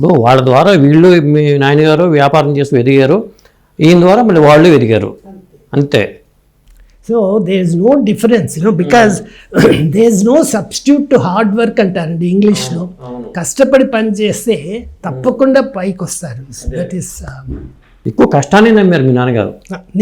ఇప్పుడు వాళ్ళ ద్వారా వీళ్ళు మీ నాయనగారు వ్యాపారం చేసి ఎదిగారు ఈయన ద్వారా మళ్ళీ వాళ్ళు ఎదిగారు అంతే. So they is no difference you know because they is no substitute to hard work అంటారండి ఇంగ్లీష్లో. కష్టపడి పని చేస్తే తప్పకుండా పైకి వస్తారు. దట్ ఈస్ ఎక్కువ కష్టాన్ని నమ్మారు మీ నాన్నగారు.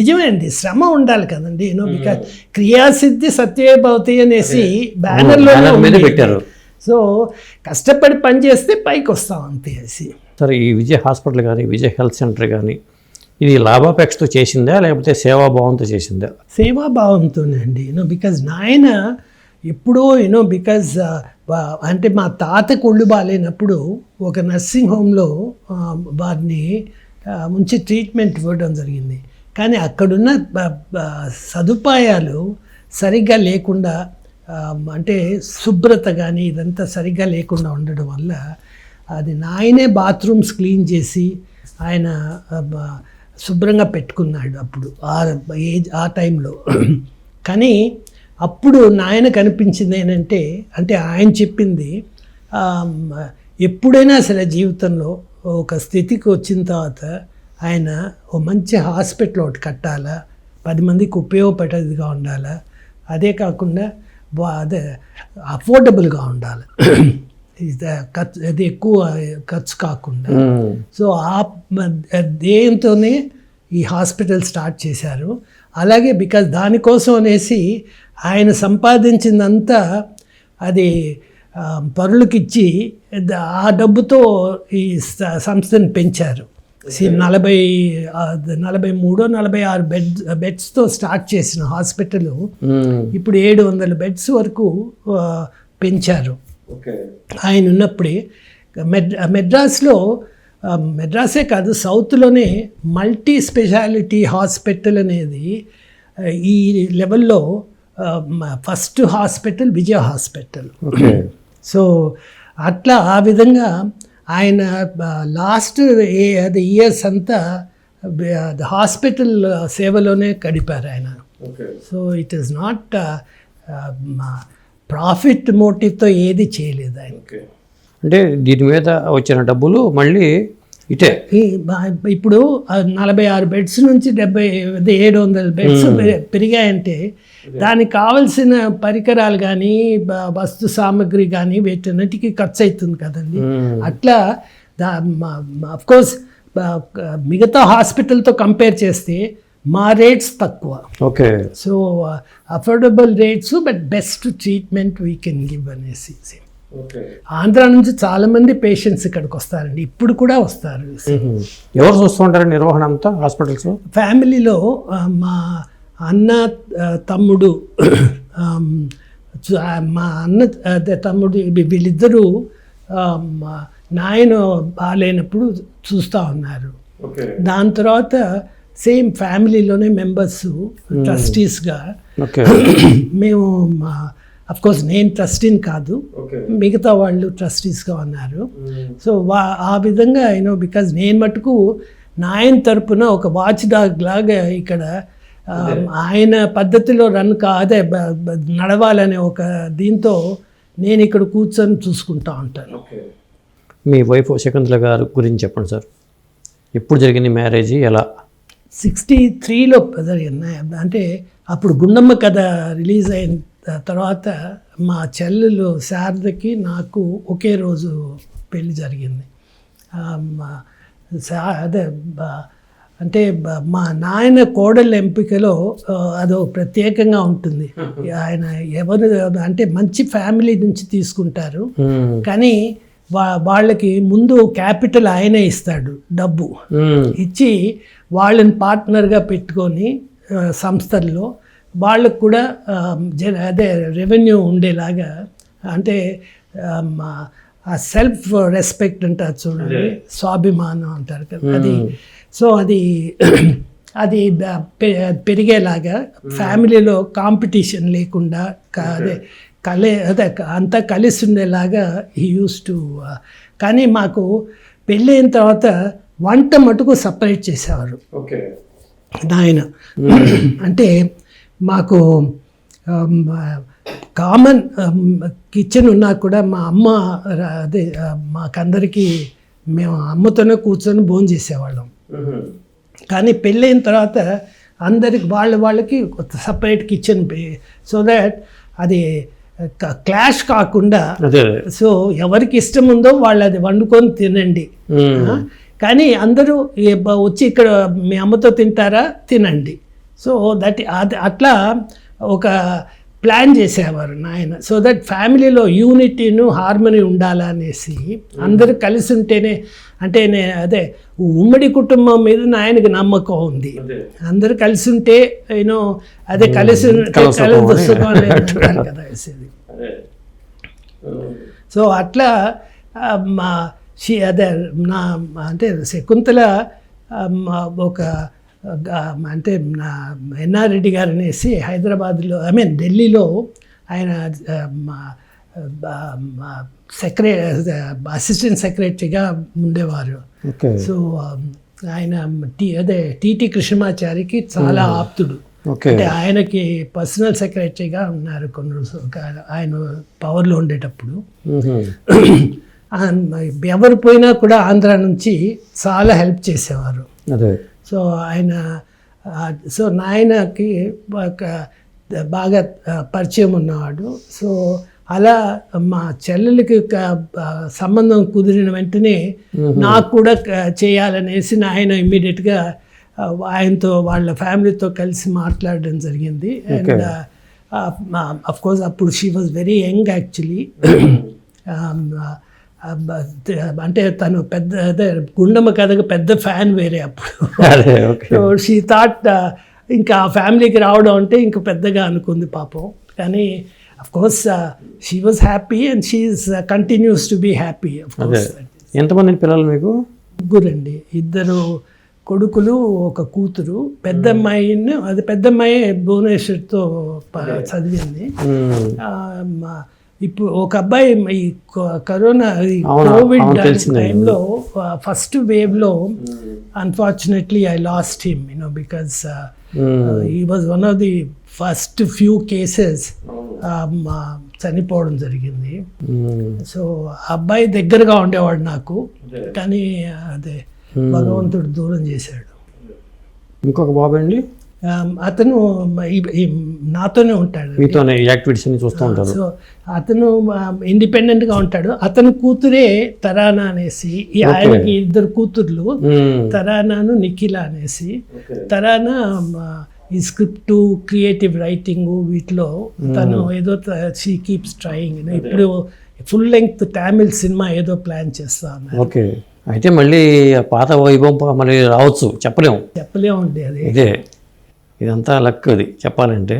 నిజమే అండి. శ్రమ ఉండాలి కదండి యూనో బికాస్ క్రియాసిద్ధి సత్యే భవతి అనేసి బ్యానర్లో పెట్టారు. సో కష్టపడి పని చేస్తే పైకి వస్తాం అంతే సరే ఈ విజయ్ హాస్పిటల్ కానీ విజయ్ హెల్త్ సెంటర్ కానీ ఇది లాభాపేక్షతో చేసిందా లేకపోతే సేవాభావంతో చేసిందా? సేవాభావంతోనే అండి. యూనో బికాజ్ నాయన ఎప్పుడో యూనో బికాజ్ అంటే మా తాత కొళ్ళు బాగాలేనప్పుడు ఒక నర్సింగ్ హోమ్లో వారిని ఉంచి ట్రీట్మెంట్ ఇవ్వడం జరిగింది. కానీ అక్కడున్న సదుపాయాలు సరిగ్గా లేకుండా అంటే శుభ్రత కానీ ఇదంతా సరిగ్గా లేకుండా ఉండడం వల్ల అది నాయనే బాత్రూమ్స్ క్లీన్ చేసి ఆయన శుభ్రంగా పెట్టుకున్నాడు అప్పుడు ఆ ఏజ్ ఆ టైంలో. కానీ అప్పుడు నాయన కనిపించింది ఏంటంటే అంటే ఆయన చెప్పింది ఎప్పుడైనా సరే జీవితంలో ఒక స్థితికి వచ్చిన తర్వాత ఆయన ఓ మంచి హాస్పిటల్ ఒకటి కట్టాలా పది మందికి ఉపయోగపడేదిగా ఉండాలా అదే కాకుండా అదే అఫోర్డబుల్గా ఉండాలి. ఇది ఖర్చు అది ఎక్కువ ఖర్చు కాకుండా. సో ఆ దేంతోనే ఈ హాస్పిటల్ స్టార్ట్ చేశారు. అలాగే బికాజ్ దానికోసం అనేసి ఆయన సంపాదించిందంతా అది పరులకిచ్చి ఆ డబ్బుతో ఈ సంస్థను పెంచారు. నలభై నలభై మూడో నలభై ఆరు బెడ్ బెడ్స్తో స్టార్ట్ చేసిన హాస్పిటల్ మ్మ్. ఇప్పుడు ఏడు వందల బెడ్స్ వరకు పెంచారు. ఆయన ఉన్నప్పుడే మెడ్ మెడ్రాస్లో మెడ్రాసే కాదు సౌత్లోనే మల్టీ స్పెషాలిటీ హాస్పిటల్ అనేది ఈ లెవెల్లో first hospital Vijaya hospital. So అట్లా ఆ విధంగా ఆయన లాస్ట్ ఏ అది ఇయర్స్ అంతా హాస్పిటల్ సేవలోనే గడిపారు ఆయన. So it is not profit మోటివ్తో ఏది చేయలేదు ఆయన. అంటే దీని మీద వచ్చిన డబ్బులు మళ్ళీ ఇటే. ఇప్పుడు నలభై ఆరు బెడ్స్ నుంచి డెబ్బై ఏడు వందల బెడ్స్ పెరిగాయంటే దానికి కావలసిన పరికరాలు కానీ వస్తు సామాగ్రి కానీ వీటన్నిటికీ ఖర్చు అవుతుంది కదండి. అట్లా దా కోర్స్ మిగతా హాస్పిటల్తో కంపేర్ చేస్తే మా రేట్స్ తక్కువ. Okay. So affordable rates but best treatment we can give అనేసి. ఆంధ్ర నుంచి చాలా మంది పేషెంట్స్ ఇక్కడికి వస్తారండి. ఇప్పుడు కూడా వస్తారు. ఎవరు చూస్తుంటారు నిర్వహణ అంతా హాస్పిటల్స్ ఫ్యామిలీలో మా అన్న తమ్ముడు మా అన్న తమ్ముడు వీళ్ళిద్దరూ నాయన బాగాలేనప్పుడు చూస్తూ ఉన్నారు. దాని తర్వాత సేమ్ ఫ్యామిలీలోనే మెంబర్స్ ట్రస్టీస్గా మేము మా కోర్స్ నేను ట్రస్టీని కాదు. మిగతా వాళ్ళు ట్రస్టీస్గా ఉన్నారు. సో వా ఆ విధంగా యూనో బికాజ్ నేను మటుకు నాయన తరపున ఒక వాచ్ డాగ్ లాగా ఇక్కడ ఆ, ఆయన పద్ధతిలో రన్ కా అదే నడవాలనే ఒక దీంతో నేను ఇక్కడ కూర్చొని చూసుకుంటా ఉంటాను. మీ వైఫ్ శకుంతల గారు గురించి చెప్పండి సార్. ఎప్పుడు జరిగింది మ్యారేజ్? ఎలా? సిక్స్టీ త్రీలో జరిగింది అంటే అప్పుడు గుండమ్మ కథ రిలీజ్ అయిన తర్వాత మా చెల్లెలు శారదకి నాకు ఒకే రోజు పెళ్ళి జరిగింది అదే అంటే మా నాయన కోడళ్ళ ఎంపికలో అదో ప్రత్యేకంగా ఉంటుంది ఆయన ఎవరు అంటే మంచి ఫ్యామిలీ నుంచి తీసుకుంటారు. కానీ వా వాళ్ళకి ముందు క్యాపిటల్ ఆయనే ఇస్తాడు డబ్బు. ఇచ్చి వాళ్ళని పార్ట్నర్గా పెట్టుకొని సంస్థల్లో వాళ్ళకు కూడా జన అదే రెవెన్యూ ఉండేలాగా అంటే ఆ, సెల్ఫ్ రెస్పెక్ట్ అంటారు చూడండి స్వాభిమానం అంటారు కదా అది. సో అది అది పెరిగేలాగా ఫ్యామిలీలో కాంపిటీషన్ లేకుండా అదే కలే అదే అంతా కలిసి ఉండేలాగా హీ యూస్ టు కానీ మాకు పెళ్ళైన తర్వాత వంట మటుకు సపరేట్ చేసేవారు. నాయన. అంటే మాకు కామన్ కిచెన్ ఉన్నా కూడా మా అమ్మ అదే మాకందరికీ మేము అమ్మతోనే కూర్చొని భోజనం చేసేవాళ్ళం. కానీ పెళ్ళైన తర్వాత అందరికి వాళ్ళ వాళ్ళకి సపరేట్ కిచెన్ సో దట్ అది క్లాష్ కాకుండా సో ఎవరికి ఇష్టం ఉందో వాళ్ళు అది వండుకొని తినండి? కానీ అందరూ వచ్చి ఇక్కడ మీ అమ్మతో తింటారా? తినండి. సో దట్ అది అట్లా ఒక ప్లాన్ చేసేవారు నాయన. సో దట్ ఫ్యామిలీలో యూనిటీను హార్మనీ ఉండాలనేసి అందరూ కలిసి ఉంటేనే అంటే నే అదే ఉమ్మడి కుటుంబం మీద నాయనకి నమ్మకం ఉంది. అందరూ కలిసి ఉంటే యూనో అదే కలిసి కదా వేసేది సో అట్లా మా షీ అదే నా అంటే శకుంతల ఒక అంటే నా ఎన్ఆర్రెడ్డి గారు అనేసి హైదరాబాద్లో ఐ మీన్ ఢిల్లీలో ఆయన సెక్రటరీ అసిస్టెంట్ సెక్రటరీగా ఉండేవారు. సో ఆయన టీ అదే టీటీ కృష్ణమాచారికి చాలా ఆప్తుడు. అంటే ఆయనకి పర్సనల్ సెక్రటరీగా ఉన్నారు కొన్ని రోజులు. ఆయన పవర్లో ఉండేటప్పుడు. ఎవరు పోయినా కూడా ఆంధ్ర నుంచి చాలా హెల్ప్ చేసేవారు. సో ఆయన సో నాయనకి ఒక బాగా పరిచయం ఉన్నవాడు. సో అలా మా చెల్లెలకి సంబంధం కుదిరిన వెంటనే నాకు కూడా చేయాలనేసి నాయన ఇమ్మీడియట్గా ఆయనతో వాళ్ళ ఫ్యామిలీతో కలిసి మాట్లాడడం జరిగింది. అండ్ అఫ్ కోర్స్ అప్పుడు she was very young actually. అంటే తను పెద్ద అదే గుండమ్మ కథకు పెద్ద ఫ్యాన్ వేరే అప్పుడు. షీ థాట్ ఇంకా ఆ ఫ్యామిలీకి రావడం అంటే ఇంకా పెద్దగా అనుకుంది పాపం. కానీ of course she was happy and she is continues to be happy ఎంతమంది పిల్లలు మీకు? ముగ్గురండి. ఇద్దరు కొడుకులు ఒక కూతురు. పెద్ద అమ్మాయిని అది. పెద్ద అమ్మాయి భువనేశ్వర్తో చదివింది ఇప్పుడు ఒక అబ్బాయి ఈ కరోనా? కోవిడ్. టైంలో ఫస్ట్ వేవ్లో unfortunately I lost him you know because. ఈ was one of the first few cases చనిపోవడం జరిగింది. సో అబ్బాయి దగ్గరగా ఉండేవాడు నాకు కానీ అదే భగవంతుడు దూరం చేశాడు ఇంకొక బాబు అండి అతను నాతోనే ఉంటాడు. మీతోనే యాక్టివిటీస్ అన్ని చూస్తూ ఉంటారు. సో అతను ఇండిపెండెంట్గా ఉంటాడు. అతని కూతురే తరానా అనేసి ఈ ఆయనకి ఇద్దరు కూతుర్లు. తరానాను నిఖిల అనేసి. తరానా ఈ స్క్రిప్ట్ క్రియేటివ్ రైటింగ్ వీటిలో తను ఏదో షీ కీప్స్ ట్రయింగ్. ఇప్పుడు ఫుల్ లెంగ్త్ తమిళ్ సినిమా ఏదో ప్లాన్ చేస్తా ఓకే. అయితే మళ్ళీ ఆ పాత వైభవం మళ్ళీ రావచ్చు. చెప్పలేము. చెప్పలేమండి అది. ఇదే. ఇదంతా లక్ అది చెప్పాలంటే.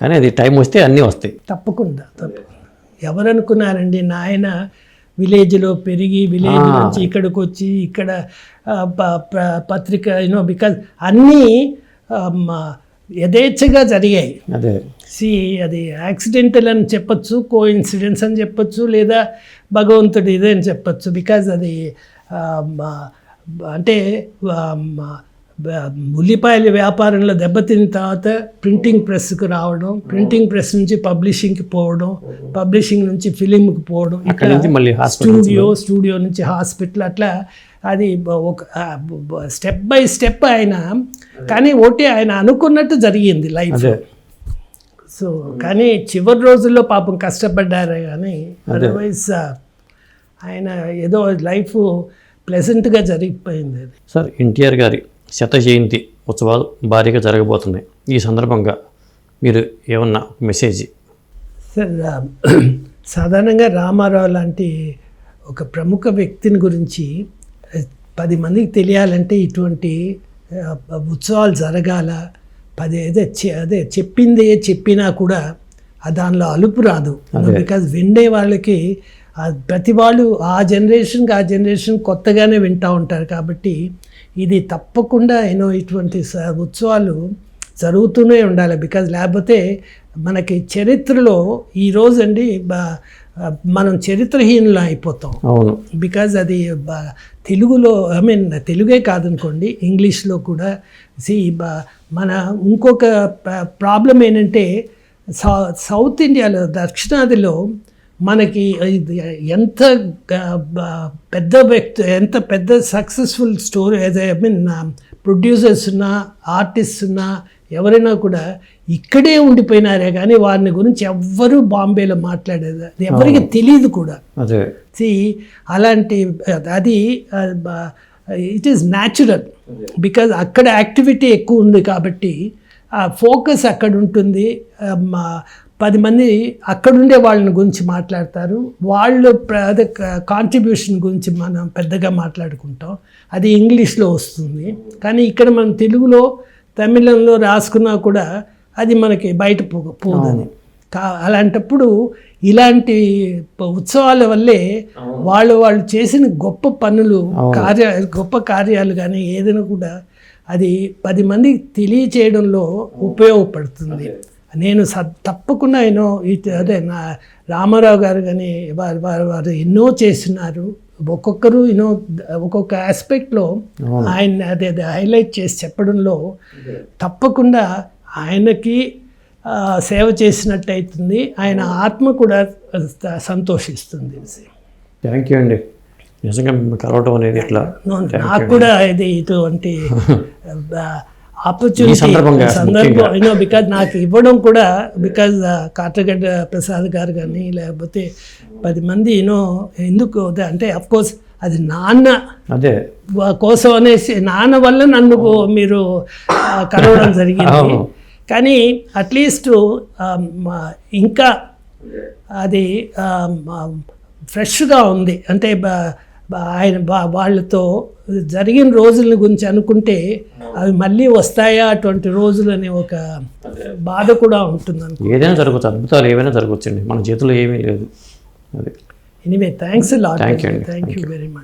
కానీ అది టైం వస్తే అన్నీ వస్తాయి. తప్పకుండా తప్పకుండా. ఎవరు అనుకున్నారండి నాయన విలేజ్లో పెరిగి విలేజ్ నుంచి ఇక్కడికి వచ్చి ఇక్కడ పత్రిక యూనో బికాజ్ అన్నీ యథేచ్ఛగా జరిగాయి. అదే. సి అది యాక్సిడెంటల్ అని చెప్పొచ్చు కో ఇన్సిడెంట్స్ అని చెప్పొచ్చు లేదా భగవంతుడు ఇదే అని చెప్పొచ్చు. బికాజ్ అది అంటే ఉల్లిపాయల వ్యాపారంలో దెబ్బతిన్న తర్వాత ప్రింటింగ్ ప్రెస్కి రావడం ప్రింటింగ్ ప్రెస్ నుంచి పబ్లిషింగ్కి పోవడం పబ్లిషింగ్ నుంచి ఫిలింకి పోవడం అక్కడి నుంచి మళ్ళీ హాస్పిటల్ స్టూడియో స్టూడియో నుంచి హాస్పిటల్ అట్లా అది ఒక స్టెప్ బై స్టెప్ ఆయన కానీ ఒకటి ఆయన అనుకున్నట్టు జరిగింది లైఫ్. సో కానీ చివరి రోజుల్లో పాపం కష్టపడ్డారే కానీ అదర్వైజ్ ఆయన ఏదో లైఫ్ ప్లెజెంట్గా జరిగిపోయింది అది. సార్ ఎన్టీఆర్ గారి శత జయంతి ఉత్సవాలు భారీగా జరగబోతున్నాయి. ఈ సందర్భంగా మీరు ఏమన్నా మెసేజ్? సార్ సాధారణంగా రామారావు లాంటి ఒక ప్రముఖ వ్యక్తిని గురించి పది మందికి తెలియాలంటే ఇటువంటి ఉత్సవాలు జరగాల పది అదే అదే చెప్పిందే చెప్పినా కూడా ఆ దానిలో అలుపు రాదు. బికాజ్ విండే వాళ్ళకి ప్రతి వాళ్ళు ఆ జనరేషన్కి ఆ జనరేషన్ కొత్తగానే వింటూ ఉంటారు కాబట్టి ఇది తప్పకుండా యూనో ఇటువంటి ఉత్సవాలు జరుగుతూనే ఉండాలి. బికాజ్ లేకపోతే మనకి చరిత్రలో ఈరోజు అండి బ- మనం చరిత్రహీనులు అయిపోతాం. అవును. బికాజ్ అది తెలుగులో ఐ మీన్ తెలుగే కాదనుకోండి ఇంగ్లీష్లో కూడా. సి మన ఇంకొక ప్రాబ్లం ఏంటంటే సౌ సౌత్ ఇండియాలో దక్షిణాదిలో మనకి ఎంత పెద్ద వ్యక్తి ఎంత పెద్ద successful story I mean producers ఉన్నా ఆర్టిస్ట్ ఉన్నా ఎవరైనా కూడా ఇక్కడే ఉండిపోయినారే కానీ వారిని గురించి ఎవ్వరూ బాంబేలో మాట్లాడేది అది ఎవరికి తెలియదు కూడా. సి అలాంటి అది ఇట్ ఈస్ న్యాచురల్ బికాజ్ అక్కడ యాక్టివిటీ ఎక్కువ ఉంది కాబట్టి ఫోకస్ అక్కడ ఉంటుంది. పది మంది అక్కడుండే వాళ్ళని గురించి మాట్లాడతారు. వాళ్ళు కాంట్రిబ్యూషన్ గురించి మనం పెద్దగా మాట్లాడుకుంటాం. అది ఇంగ్లీష్లో వస్తుంది. కానీ ఇక్కడ మనం తెలుగులో తమిళంలో రాసుకున్నా కూడా అది మనకి బయట పో పోదని. కా అలాంటప్పుడు ఇలాంటి ఉత్సవాల వల్లే వాళ్ళు వాళ్ళు చేసిన గొప్ప పనులు కార్య గొప్ప కార్యాలు కానీ ఏదైనా కూడా అది పది మందికి తెలియచేయడంలో ఉపయోగపడుతుంది. నేను స తప్పకుండా ఎన్నో అదే నా రామారావు గారు కానీ వారు వారు వారు ఎన్నో చేస్తున్నారు ఒక్కొక్కరు ఎన్నో ఒక్కొక్క ఆస్పెక్ట్లో ఆయన అదే అదే హైలైట్ చేసి చెప్పడంలో తప్పకుండా ఆయనకి సేవ చేసినట్టు అవుతుంది ఆయన ఆత్మ కూడా సంతోషిస్తుంది. థ్యాంక్ యూ అండి. నిజంగా కలవటం అనేది ఇట్లా. నాకు కూడా ఇది ఇటువంటి ఆపర్చునిటీ సందర్భం యూనో బికాజ్ నాకు ఇవ్వడం కూడా బికాజ్ కాటగడ్డ ప్రసాద్ గారు కానీ లేకపోతే పది మంది యూనో ఎందుకు అంటే అఫ్ కోర్స్ అది నాన్న అదే. కోసం అనేసి నాన్న వల్ల నన్ను మీరు కలవడం జరిగింది. కానీ అట్లీస్ట్ ఇంకా అది ఫ్రెష్గా ఉంది. అంటే బ- బ- ఆయన బా- వాళ్ళతో జరిగిన రోజుల గురించి అనుకుంటే అవి మళ్ళీ వస్తాయా అటువంటి రోజులు అనే ఒక బాధ కూడా ఉంటుంది ఏదైనా జరగచ్చు అద్భుతాలు ఏవైనా జరగచ్చండి మన చేతిలో ఏమీ లేదు. అది. Anyway thanks. Thank you very much